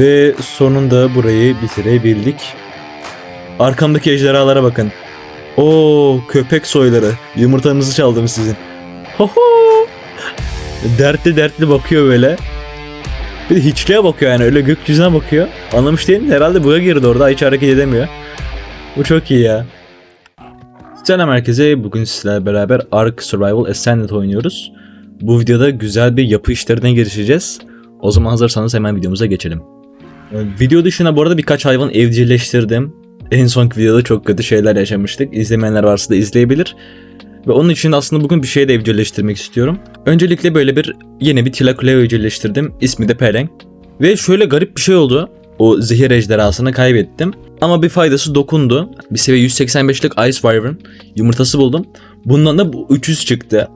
Ve sonunda burayı bitirebildik. Arkamdaki ejderhalara bakın. Oo köpek soyları. Yumurtanızı çaldım sizin. Hoho. Dertli dertli bakıyor böyle. Bir de hiçliğe bakıyor yani öyle gökyüzüne bakıyor. Anlamış değil mi? Herhalde buya girdi orada hiç hareket edemiyor. Bu çok iyi ya. Selam herkese. Bugün sizlerle beraber Ark Survival Ascended oynuyoruz. Bu videoda güzel bir yapı işlerine girişeceğiz. O zaman hazırsanız hemen videomuza geçelim. Video dışında bu arada birkaç hayvan evcilleştirdim. En sonki videoda çok kötü şeyler yaşamıştık. İzlemeyenler varsa da izleyebilir. Ve onun için aslında bugün bir şey de evcilleştirmek istiyorum. Öncelikle böyle bir yeni bir Tilakule evcilleştirdim. İsmi de Peleng. Ve şöyle garip bir şey oldu. O zehir ejderhasını kaybettim. Ama bir faydası dokundu. Bir seviye 185'lik Ice Wyvern yumurtası buldum. Bundan da bu 300 çıktı.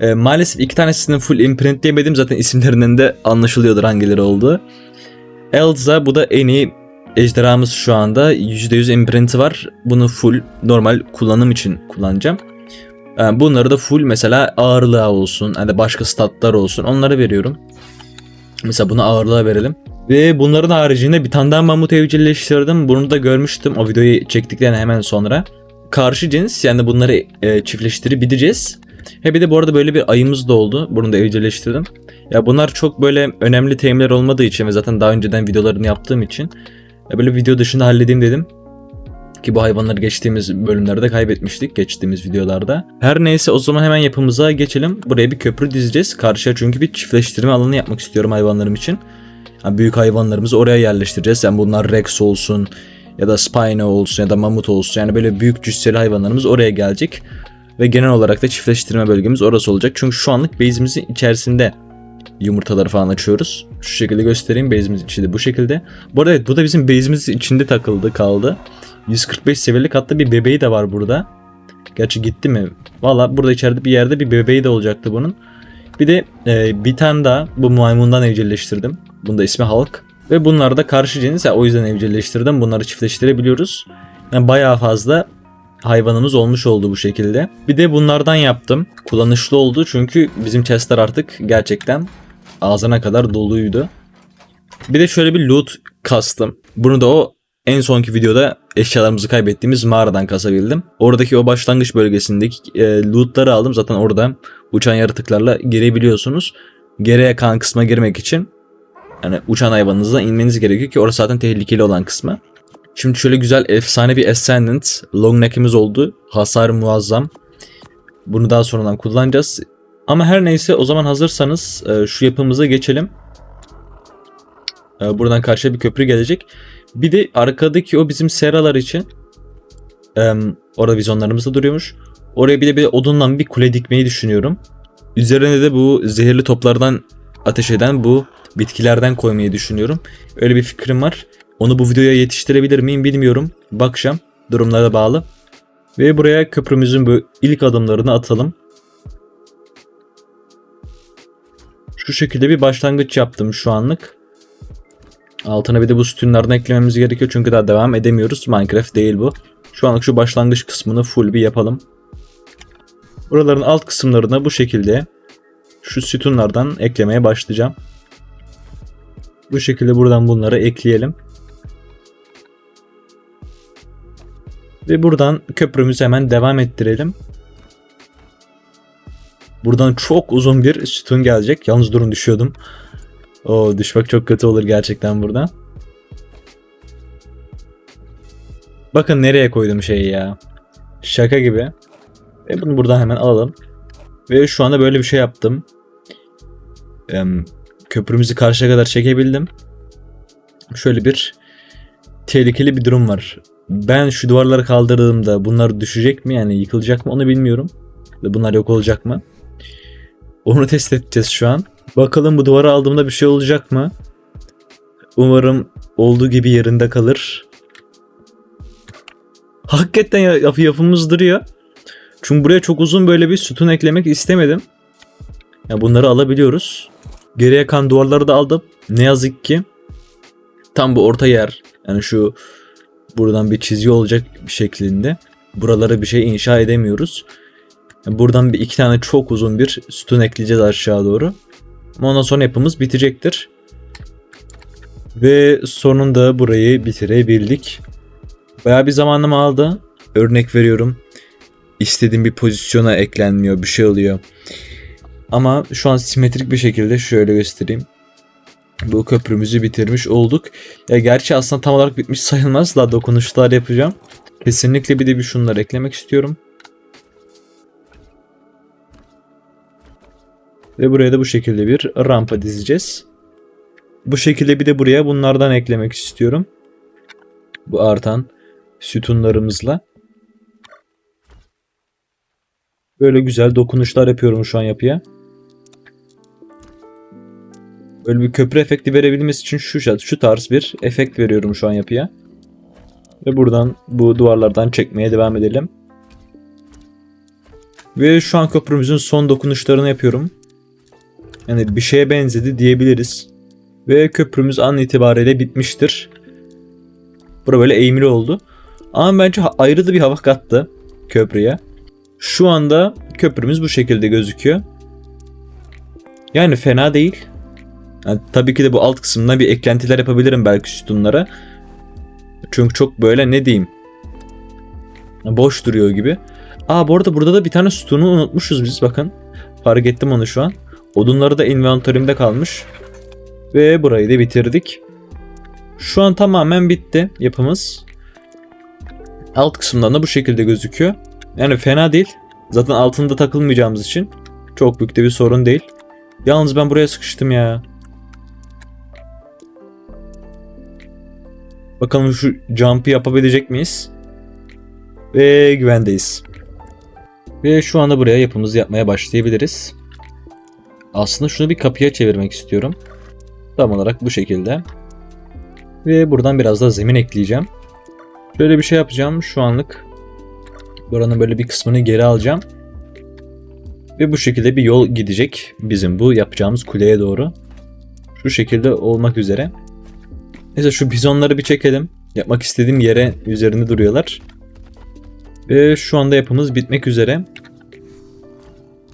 Ee, maalesef iki tanesini full imprintleyemedim. Zaten isimlerinden de anlaşılıyordur hangileri olduğu. Elza bu da en iyi ejderhamız şu anda. %100 imprinti var. Bunu full normal kullanım için kullanacağım. Ee, bunları da full mesela ağırlığa olsun. Hani başka statlar olsun. Onları veriyorum. Mesela bunu ağırlığa verelim. Ve bunların haricinde bir tane daha mamut evcilleştirdim. Bunu da görmüştüm o videoyu çektikten hemen sonra. Karşı cins yani bunları e, çiftleştirip. He bir de bu arada böyle bir ayımız da oldu. Bunu da evcilleştirdim. Ya bunlar çok böyle önemli terimler olmadığı için ve zaten daha önceden videolarını yaptığım için ya böyle video dışında halledeyim dedim. Ki bu hayvanları geçtiğimiz bölümlerde kaybetmiştik geçtiğimiz videolarda. Her neyse o zaman hemen yapımıza geçelim. Buraya bir köprü dizeceğiz. Karşıya çünkü bir çiftleştirme alanı yapmak istiyorum hayvanlarım için. Yani büyük hayvanlarımızı oraya yerleştireceğiz. Yani bunlar Rex olsun ya da Spino olsun ya da Mamut olsun. Yani böyle büyük cüsseli hayvanlarımız oraya gelecek. Ve genel olarak da çiftleştirme bölgemiz orası olacak. Çünkü şu anlık base'imizin içerisinde yumurtaları falan açıyoruz. Şu şekilde göstereyim base'imiz içi de bu şekilde. Bu arada evet bu da bizim base'imiz içinde takıldı kaldı. 145 seviyelik hatta bir bebeği de var burada. Gerçi gitti mi? Valla burada içeride bir yerde bir bebeği de olacaktı bunun. Bir de e, bir tane daha bu maymundan evcilleştirdim. Bunda ismi Hulk. Ve bunlar da karşı cins. Yani o yüzden evcilleştirdim. Bunları çiftleştirebiliyoruz. Yani bayağı fazla hayvanımız olmuş oldu bu şekilde. Bir de bunlardan yaptım. Kullanışlı oldu çünkü bizim chestler artık gerçekten ağzına kadar doluydu. Bir de şöyle bir loot kastım. Bunu da o en sonki videoda eşyalarımızı kaybettiğimiz mağaradan kasabildim. Oradaki o başlangıç bölgesindeki e, lootları aldım. Zaten orada uçan yaratıklarla girebiliyorsunuz. Geriye kalan kısma girmek için yani uçan hayvanınızdan inmeniz gerekiyor ki orası zaten tehlikeli olan kısmı. Şimdi şöyle güzel efsane bir Ascendant long neck'imiz oldu. Hasar muazzam. Bunu daha sonradan kullanacağız. Ama her neyse o zaman hazırsanız e, şu yapımıza geçelim. E, Buradan karşıya bir köprü gelecek. Bir de arkadaki o bizim seralar için e, orada vizyonlarımız da duruyormuş. Oraya bir de bir odundan bir kule dikmeyi düşünüyorum. Üzerine de bu zehirli toplardan ateş eden bu bitkilerden koymayı düşünüyorum. Öyle bir fikrim var. Onu bu videoya yetiştirebilir miyim bilmiyorum. Bakacağım. Durumlara bağlı. Ve buraya köprümüzün bu ilk adımlarını atalım. Şu şekilde bir başlangıç yaptım şu anlık. Altına bir de bu sütunlardan eklememiz gerekiyor çünkü daha devam edemiyoruz. Minecraft değil bu. Şu anlık şu başlangıç kısmını full bir yapalım. Buraların alt kısımlarına bu şekilde şu sütunlardan eklemeye başlayacağım. Bu şekilde buradan bunları ekleyelim. Ve buradan köprümüzü hemen devam ettirelim. Buradan çok uzun bir sütun gelecek. Yalnız durun düşüyordum. O düşmek çok kötü olur gerçekten burada. Bakın nereye koydum şeyi ya. Şaka gibi. Ve bunu buradan hemen alalım. Ve şu anda böyle bir şey yaptım. Em, köprümüzü karşıya kadar çekebildim. Şöyle bir tehlikeli bir durum var. Ben şu duvarları kaldırdığımda bunlar düşecek mi yani yıkılacak mı onu bilmiyorum. Bunlar yok olacak mı? Onu test edeceğiz şu an. Bakalım bu duvarı aldığımda bir şey olacak mı? Umarım olduğu gibi yerinde kalır. Hakikaten ya- yapı yapımız duruyor. Çünkü buraya çok uzun böyle bir sütun eklemek istemedim. Ya bunları alabiliyoruz. Geriye kan duvarları da aldım. Ne yazık ki tam bu orta yer yani şu buradan bir çizgi olacak şeklinde buralara bir şey inşa edemiyoruz. Buradan bir iki tane çok uzun bir sütun ekleyeceğiz aşağı doğru. Ondan sonra yapımız bitecektir. Ve sonunda burayı bitirebildik. Bayağı bir zamanım aldı. Örnek veriyorum. İstediğim bir pozisyona eklenmiyor, bir şey oluyor. Ama şu an simetrik bir şekilde şöyle göstereyim. Bu köprümüzü bitirmiş olduk. Ya gerçi aslında tam olarak bitmiş sayılmaz. Daha dokunuşlar yapacağım. Kesinlikle bir de bir şunları eklemek istiyorum. Ve buraya da bu şekilde bir rampa dizeceğiz. Bu şekilde bir de buraya bunlardan eklemek istiyorum. Bu artan sütunlarımızla. Böyle güzel dokunuşlar yapıyorum şu an yapıya. Böyle bir köprü efekti verebilmesi için şu, şu tarz bir efekt veriyorum şu an yapıya. Ve buradan bu duvarlardan çekmeye devam edelim. Ve şu an köprümüzün son dokunuşlarını yapıyorum. Yani bir şeye benzedi diyebiliriz. Ve köprümüz an itibariyle bitmiştir. Bura böyle eğimli oldu. Ama bence ayrı da bir hava kattı köprüye. Şu anda köprümüz bu şekilde gözüküyor. Yani fena değil. Yani tabii ki de bu alt kısmına bir eklentiler yapabilirim belki sütunlara. Çünkü çok böyle ne diyeyim. Boş duruyor gibi. Aa bu arada burada da bir tane sütunu unutmuşuz biz bakın. Fark ettim onu şu an. Odunları da inventörümde kalmış. Ve burayı da bitirdik. Şu an tamamen bitti yapımız. Alt kısımdan da bu şekilde gözüküyor. Yani fena değil. Zaten altında takılmayacağımız için çok büyük de bir sorun değil. Yalnız ben buraya sıkıştım ya. Bakalım şu jump'ı yapabilecek miyiz? Ve güvendeyiz. Ve şu anda buraya yapımızı yapmaya başlayabiliriz. Aslında şunu bir kapıya çevirmek istiyorum. Tam olarak bu şekilde. Ve buradan biraz da zemin ekleyeceğim. Şöyle bir şey yapacağım şu anlık. Buranın böyle bir kısmını geri alacağım. Ve bu şekilde bir yol gidecek bizim bu yapacağımız kuleye doğru. Şu şekilde olmak üzere. Neyse şu bizonları bir çekelim. Yapmak istediğim yere üzerinde duruyorlar. Ve şu anda yapımız bitmek üzere.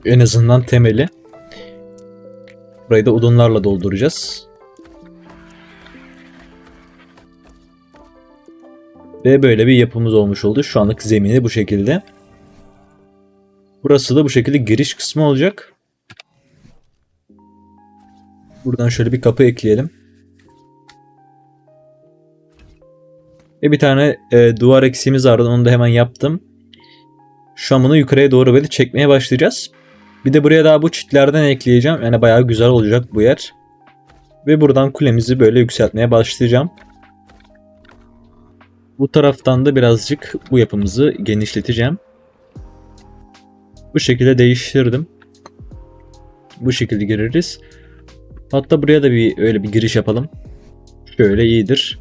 En azından temeli. Burayı da odunlarla dolduracağız. Ve böyle bir yapımız olmuş oldu. Şu anlık zemini bu şekilde. Burası da bu şekilde giriş kısmı olacak. Buradan şöyle bir kapı ekleyelim. Ve bir tane e, duvar eksiğimiz vardı. Onu da hemen yaptım. Şu an bunu yukarıya doğru böyle çekmeye başlayacağız. Bir de buraya daha bu çitlerden ekleyeceğim. Yani bayağı güzel olacak bu yer. Ve buradan kulemizi böyle yükseltmeye başlayacağım. Bu taraftan da birazcık bu yapımızı genişleteceğim. Bu şekilde değiştirdim. Bu şekilde gireriz. Hatta buraya da bir öyle bir giriş yapalım. Şöyle iyidir.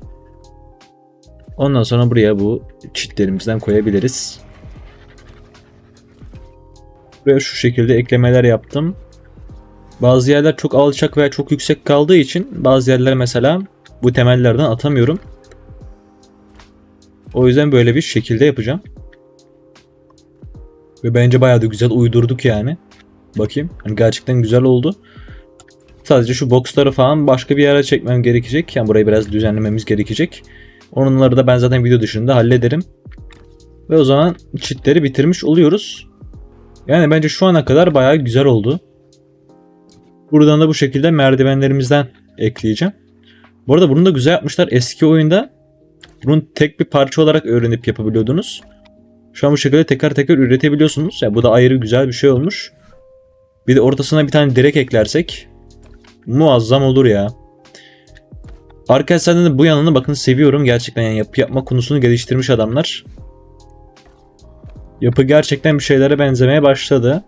Ondan sonra buraya bu çitlerimizden koyabiliriz. Buraya şu şekilde eklemeler yaptım. Bazı yerler çok alçak veya çok yüksek kaldığı için bazı yerler mesela bu temellerden atamıyorum. O yüzden böyle bir şekilde yapacağım. Ve bence bayağı da güzel uydurduk yani. Bakayım. Hani gerçekten güzel oldu. Sadece şu boxları falan başka bir yere çekmem gerekecek. Yani burayı biraz düzenlememiz gerekecek. Onları da ben zaten video dışında hallederim. Ve o zaman çitleri bitirmiş oluyoruz. Yani bence şu ana kadar bayağı güzel oldu. Buradan da bu şekilde merdivenlerimizden ekleyeceğim. Bu arada bunu da güzel yapmışlar. Eski oyunda bunun tek bir parça olarak öğrenip yapabiliyordunuz. Şu an bu şekilde tekrar tekrar üretebiliyorsunuz. Yani bu da ayrı güzel bir şey olmuş. Bir de ortasına bir tane direk eklersek muazzam olur ya. Arkadaşlardan da bu yanını bakın seviyorum. Gerçekten yani yapı yapma konusunu geliştirmiş adamlar. Yapı gerçekten bir şeylere benzemeye başladı.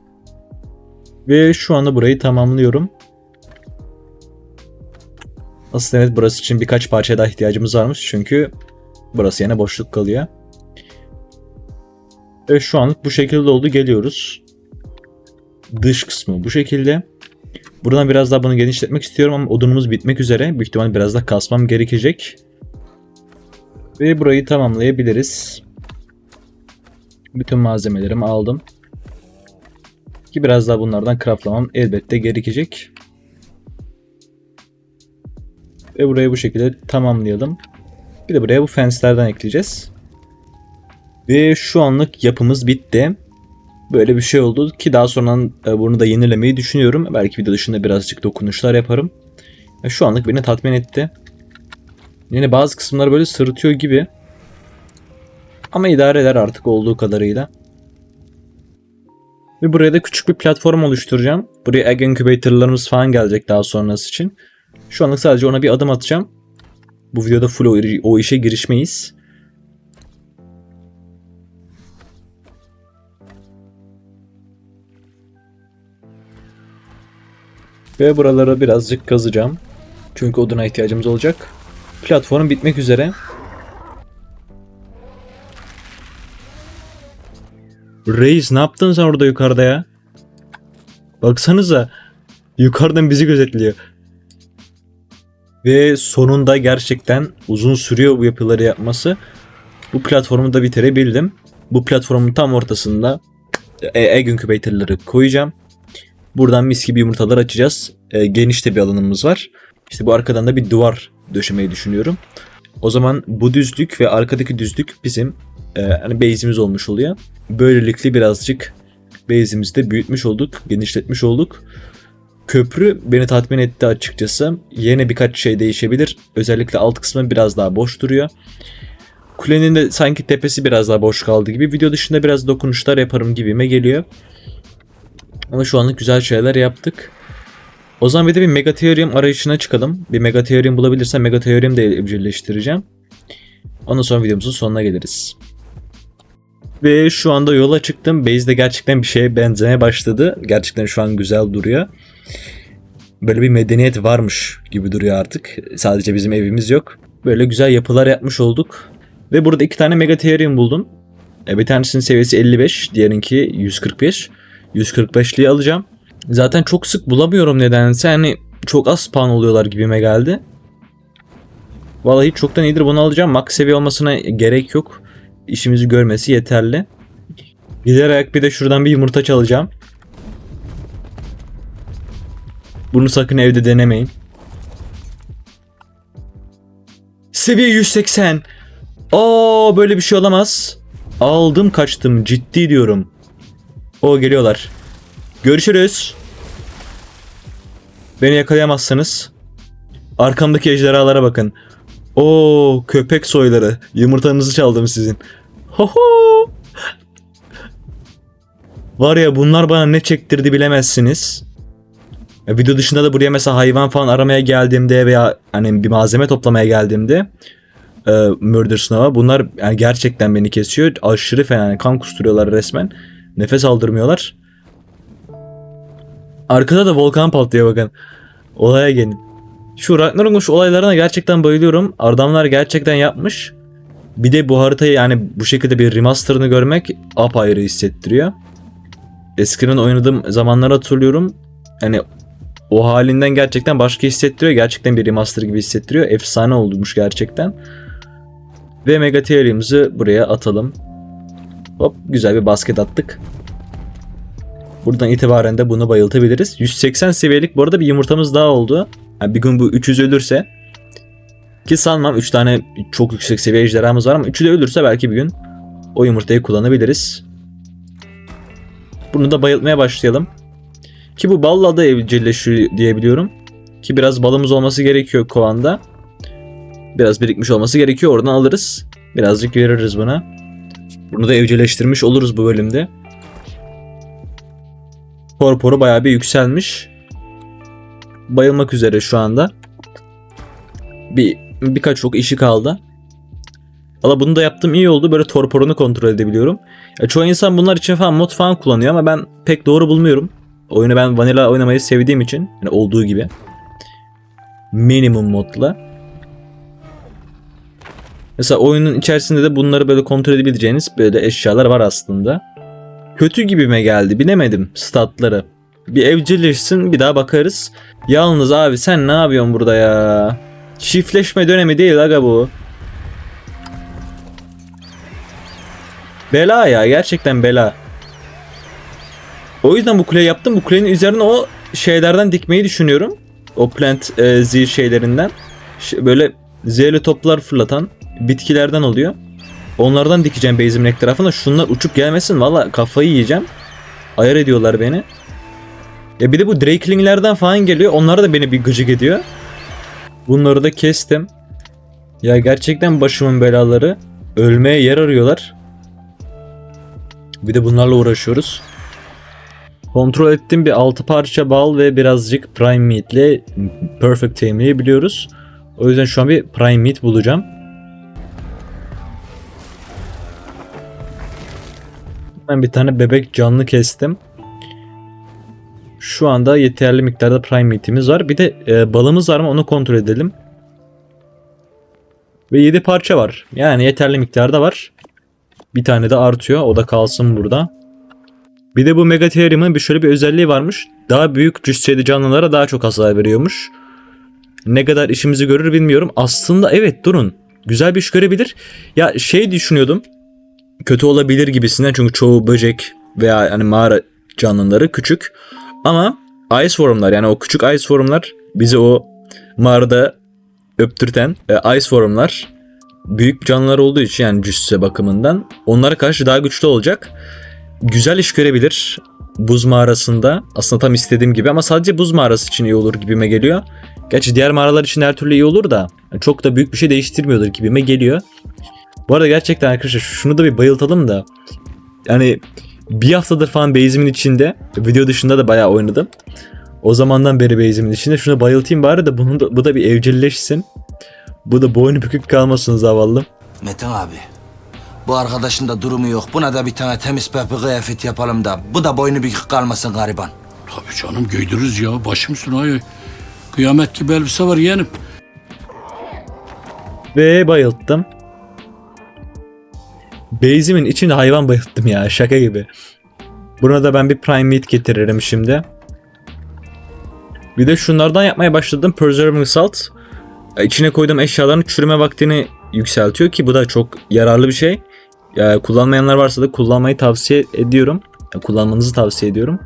Ve şu anda burayı tamamlıyorum. Aslında evet burası için birkaç parça daha ihtiyacımız varmış. Çünkü burası yine boşluk kalıyor. Ve şu anlık bu şekilde oldu. Geliyoruz. Dış kısmı bu şekilde. Buradan biraz daha bunu genişletmek istiyorum ama odunumuz bitmek üzere. Büyük ihtimal biraz daha kasmam gerekecek. Ve burayı tamamlayabiliriz. Bütün malzemelerimi aldım. Ki biraz daha bunlardan craftlamam elbette gerekecek. Ve burayı bu şekilde tamamlayalım. Bir de buraya bu fence'lerden ekleyeceğiz. Ve şu anlık yapımız bitti. Böyle bir şey oldu ki daha sonra e, bunu da yenilemeyi düşünüyorum. Belki video dışında birazcık dokunuşlar yaparım. E, Şu anlık beni tatmin etti. Yine bazı kısımları böyle sırıtıyor gibi. Ama idare eder artık olduğu kadarıyla. Ve buraya da küçük bir platform oluşturacağım. Buraya egg incubator'larımız falan gelecek daha sonrası için. Şu anlık sadece ona bir adım atacağım. Bu videoda full o, işe girişmeyiz. Ve buraları birazcık kazacağım. Çünkü oduna ihtiyacımız olacak. Platform bitmek üzere. Reis ne yaptın sen orada yukarıda ya? Baksanıza. Yukarıdan bizi gözetliyor. Ve sonunda gerçekten uzun sürüyor bu yapıları yapması. Bu platformu da bitirebildim. Bu platformun tam ortasında e, egg incubator'ları koyacağım. Buradan mis gibi yumurtalar açacağız. E, geniş de bir alanımız var. İşte bu arkadan da bir duvar döşemeyi düşünüyorum. O zaman bu düzlük ve arkadaki düzlük bizim e, hani base'imiz olmuş oluyor. Böylelikle birazcık base'imizi de büyütmüş olduk, genişletmiş olduk. Köprü beni tatmin etti açıkçası. Yine birkaç şey değişebilir. Özellikle alt kısmı biraz daha boş duruyor. Kulenin de sanki tepesi biraz daha boş kaldı gibi. Video dışında biraz dokunuşlar yaparım gibime geliyor. Ama şu anlık güzel şeyler yaptık. O zaman bir de bir Megatherium arayışına çıkalım. Bir Megatherium bulabilirsem Megatherium de evcilleştireceğim. Ondan sonra videomuzun sonuna geliriz. Ve şu anda yola çıktım. Base'de gerçekten bir şeye benzemeye başladı. Gerçekten şu an güzel duruyor. Böyle bir medeniyet varmış gibi duruyor artık. Sadece bizim evimiz yok. Böyle güzel yapılar yapmış olduk. Ve burada iki tane Megatherium buldum. E, Bir tanesinin seviyesi 55, diğerinki 145. 145'liği alacağım. Zaten çok sık bulamıyorum nedense. Yani çok az spawn oluyorlar gibime geldi. Vallahi çoktan iyidir bunu alacağım. Max seviye olmasına gerek yok. İşimizi görmesi yeterli. Giderek bir de şuradan bir yumurta çalacağım. Bunu sakın evde denemeyin. Seviye 180. Aa böyle bir şey olamaz. Aldım kaçtım ciddi diyorum. O geliyorlar. Görüşürüz. Beni yakalayamazsınız. Arkamdaki ejderhalara bakın. Oo köpek soyları. Yumurtanızı çaldım sizin. Hoho. Var ya bunlar bana ne çektirdi bilemezsiniz. Ya, video dışında da buraya mesela hayvan falan aramaya geldiğimde veya hani bir malzeme toplamaya geldiğimde e, Murder Snow'a bunlar yani gerçekten beni kesiyor. Aşırı fena yani kan kusturuyorlar resmen. Nefes aldırmıyorlar. Arkada da volkan patlıyor bakın. Olaya gelin. Şu Ragnarok'un olaylarına gerçekten bayılıyorum. Adamlar gerçekten yapmış. Bir de bu haritayı yani bu şekilde bir remasterını görmek apayrı hissettiriyor. Eskiden oynadığım zamanları hatırlıyorum. Yani o halinden gerçekten başka hissettiriyor. Gerçekten bir remaster gibi hissettiriyor. Efsane olmuş gerçekten. Ve Megatherium'ımızı buraya atalım. Hop güzel bir basket attık. Buradan itibaren de bunu bayıltabiliriz. 180 seviyelik bu arada bir yumurtamız daha oldu. Yani bir gün bu 300 ölürse ki sanmam 3 tane çok yüksek seviye ejderhamız var ama 3'ü de ölürse belki bir gün o yumurtayı kullanabiliriz. Bunu da bayıltmaya başlayalım. Ki bu balla da evcilleşiyor diyebiliyorum. Ki biraz balımız olması gerekiyor kovanda. Biraz birikmiş olması gerekiyor. Oradan alırız. Birazcık veririz buna. Bunu da evcilleştirmiş oluruz bu bölümde. Korporu bayağı bir yükselmiş. Bayılmak üzere şu anda. Bir birkaç çok işi kaldı. Valla bunu da yaptım iyi oldu. Böyle torporunu kontrol edebiliyorum. Ya çoğu insan bunlar için falan mod falan kullanıyor ama ben pek doğru bulmuyorum. Oyunu ben vanilla oynamayı sevdiğim için yani olduğu gibi. Minimum modla. Mesela oyunun içerisinde de bunları böyle kontrol edebileceğiniz böyle eşyalar var aslında. Kötü gibime geldi bilemedim statları. Bir evcilleşsin bir daha bakarız. Yalnız abi sen ne yapıyorsun burada ya? Çiftleşme dönemi değil aga bu. Bela ya gerçekten bela. O yüzden bu kuleyi yaptım. Bu kulenin üzerine o şeylerden dikmeyi düşünüyorum. O plant e, Z şeylerinden. Böyle zehirli toplar fırlatan bitkilerden oluyor. Onlardan dikeceğim base'imin etrafına. Şunlar uçup gelmesin. Valla kafayı yiyeceğim. Ayar ediyorlar beni. Ya bir de bu Drakeling'lerden falan geliyor. Onlar da beni bir gıcık ediyor. Bunları da kestim. Ya gerçekten başımın belaları. Ölmeye yer arıyorlar. Bir de bunlarla uğraşıyoruz. Kontrol ettiğim bir 6 parça bal ve birazcık prime meat ile perfect tame'liği biliyoruz. O yüzden şu an bir prime meat bulacağım. Ben bir tane bebek canlı kestim. Şu anda yeterli miktarda prime meat'imiz var. Bir de e, balımız var mı onu kontrol edelim. Ve 7 parça var. Yani yeterli miktarda var. Bir tane de artıyor. O da kalsın burada. Bir de bu Megatherium'un bir şöyle bir özelliği varmış. Daha büyük cüsseli canlılara daha çok hasar veriyormuş. Ne kadar işimizi görür bilmiyorum. Aslında evet durun. Güzel bir iş görebilir. Ya şey düşünüyordum. Kötü olabilir gibisinden çünkü çoğu böcek veya yani mağara canlıları küçük. Ama ice formlar yani o küçük ice formlar bizi o mağarada öptürten e, ice formlar büyük canlılar olduğu için yani cüsse bakımından onlara karşı daha güçlü olacak. Güzel iş görebilir buz mağarasında. Aslında tam istediğim gibi ama sadece buz mağarası için iyi olur gibime geliyor. Gerçi diğer mağaralar için her türlü iyi olur da çok da büyük bir şey değiştirmiyordur gibime geliyor. Bu arada gerçekten arkadaşlar şunu da bir bayıltalım da. Yani bir haftadır falan base'imin içinde video dışında da bayağı oynadım. O zamandan beri base'imin içinde şuna bayıltayım bari de bunu da, bu da bir evcilleşsin. Bu da boynu bükük kalmasın zavallı. Metin abi. Bu arkadaşın da durumu yok. Buna da bir tane temiz pembe kıyafet yapalım da. Bu da boynu bükük kalmasın gariban. Tabii canım giydiriz ya. Başım üstüne ay. Kıyamet gibi elbise var yeğenim. Ve bayılttım. Base'imin içinde hayvan bayılttım ya şaka gibi. Buna da ben bir prime meat getiririm şimdi. Bir de şunlardan yapmaya başladım. Preserving salt. İçine koyduğum eşyaların çürüme vaktini yükseltiyor ki bu da çok yararlı bir şey. Ya, kullanmayanlar varsa da kullanmayı tavsiye ediyorum. Ya, kullanmanızı tavsiye ediyorum.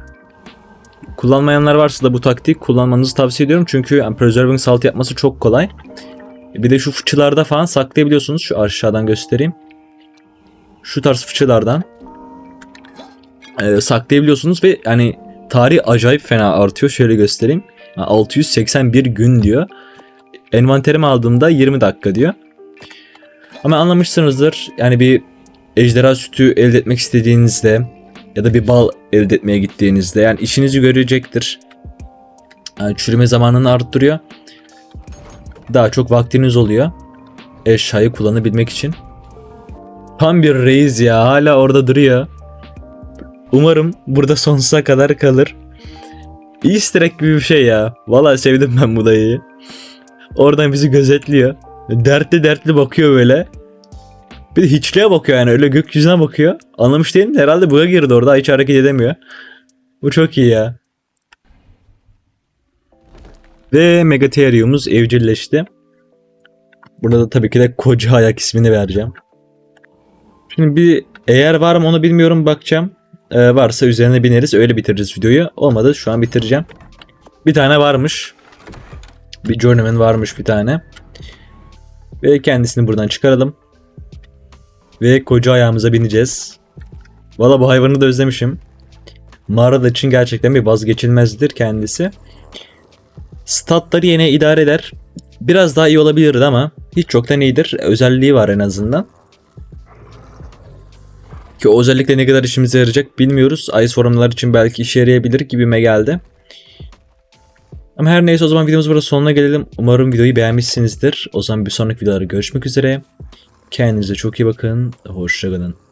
Kullanmayanlar varsa da bu taktik kullanmanızı tavsiye ediyorum. Çünkü yani, preserving salt yapması çok kolay. Bir de şu fıçılarda falan saklayabiliyorsunuz. Şu aşağıdan göstereyim. Şu tarz fıçılardan e, saklayabiliyorsunuz ve hani tarih acayip fena artıyor. Şöyle göstereyim. Ha, 681 gün diyor. Envanterimi aldığımda 20 dakika diyor. Ama anlamışsınızdır. Yani bir ejderha sütü elde etmek istediğinizde ya da bir bal elde etmeye gittiğinizde yani işinizi görecektir. Yani çürüme zamanını arttırıyor. Daha çok vaktiniz oluyor. Eşyayı kullanabilmek için. Tam bir reis ya hala orada duruyor. Umarım burada sonsuza kadar kalır. Easter egg gibi bir şey ya. Vallahi sevdim ben bu dayıyı. Oradan bizi gözetliyor. Dertli dertli bakıyor böyle. Bir de hiçliğe bakıyor yani öyle gökyüzüne bakıyor. Anlamış değilim de herhalde buga girdi orada hiç hareket edemiyor. Bu çok iyi ya. Ve Megatherium'umuz evcilleşti. Burada da tabii ki de koca ayak ismini vereceğim. Şimdi bir eğer var mı onu bilmiyorum bakacağım. Ee, varsa üzerine bineriz öyle bitiririz videoyu. Olmadı şu an bitireceğim. Bir tane varmış. Bir journeyman varmış bir tane. Ve kendisini buradan çıkaralım. Ve koca ayağımıza bineceğiz. Valla bu hayvanı da özlemişim. Mağarada için gerçekten bir vazgeçilmezdir kendisi. Statları yine idare eder. Biraz daha iyi olabilirdi ama hiç çoktan iyidir. Özelliği var en azından. Ki o özellikle ne kadar işimize yarayacak bilmiyoruz. Ice forumlar için belki işe yarayabilir gibime geldi. Ama her neyse o zaman videomuz burada sonuna gelelim. Umarım videoyu beğenmişsinizdir. O zaman bir sonraki videolarda görüşmek üzere. Kendinize çok iyi bakın. Hoşçakalın.